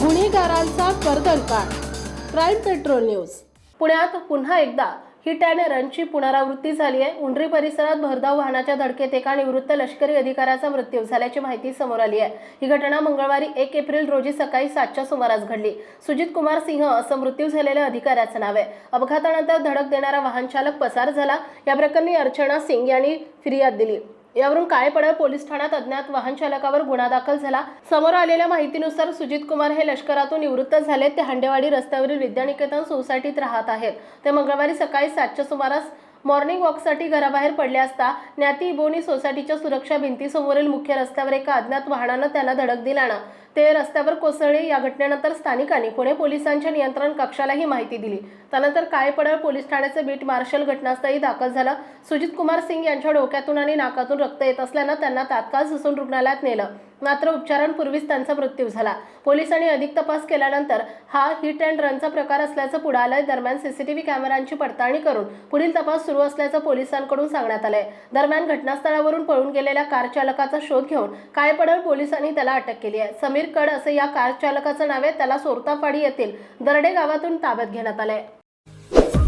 गुन्हेगारांचा कर्दनकाळ crime patrol news. पुण्यात पुन्हा एकदा हिट अँड रनची पुनरावृत्ती झाली आहे. उंडरी परिसरात भरधाव वाहनाच्या धडकेत एका निवृत्त लष्करी अधिकाऱ्याचा मृत्यू झाल्याची माहिती समोर आली आहे. ही घटना मंगळवारी एक एप्रिल रोजी सकाळी सातच्या सुमारास घडली. सुजित कुमार सिंह असं मृत्यू झालेल्या अधिकाऱ्याचं नाव आहे. अपघातानंतर धडक देणारा वाहन चालक पसार झाला. या प्रकरणी अर्चना सिंग यांनी फिर्याद दिली. यावरून काळेपडळ पोलीस ठाण्यात अज्ञात वाहन चालकावर गुन्हा दाखल झाला. समोर आलेल्या माहितीनुसार सुजित कुमार हे लष्करातून निवृत्त झाले ते हांडेवाडी रस्त्यावरील विद्यानिकेतन सोसायटीत राहत आहेत. ते मंगळवारी सकाळी सातच्या सुमारास मॉर्निंग वॉकसाठी घराबाहेर पडले असता ज्ञाती इबोनी सोसायटीच्या सुरक्षा भिंतीसमोरील मुख्य रस्त्यावर एका अज्ञात वाहनानं त्याला धडक दिल्यानं ते रस्त्यावर कोसळले. या घटनेनंतर स्थानिकांनी पुणे पोलिसांच्या नियंत्रण कक्षाला ही माहिती दिली. त्यानंतर काळेपडळ पोलीस ठाण्याचे बीट मार्शल घटनास्थळी दाखल झालं. सुजित कुमार सिंग यांच्या डोक्यातून आणि नाकातून रक्त येत असल्यानं त्यांना तात्काळ ससून रुग्णालयात नेलं. मात्र उपचारांपूर्वीच त्यांचा मृत्यू झाला. पोलिसांनी अधिक तपास केल्यानंतर हा हिट अँड रनचा प्रकार असल्याचं पुढे आलंय दरम्यान सीसीटीव्ही कॅमेऱ्यांची पडताळणी करून पुढील तपास सुरू असल्याचं पोलिसांकडून सांगण्यात आलंय. दरम्यान घटनास्थळावरून पळून गेलेल्या कार चालकाचा शोध घेऊन कायपडळ पोलिसांनी त्याला अटक केली आहे. समीर कड असं या कार चालकाचं नाव आहे. त्याला सोरताफाडी येथील दरडे गावातून ताब्यात घेण्यात आलंय.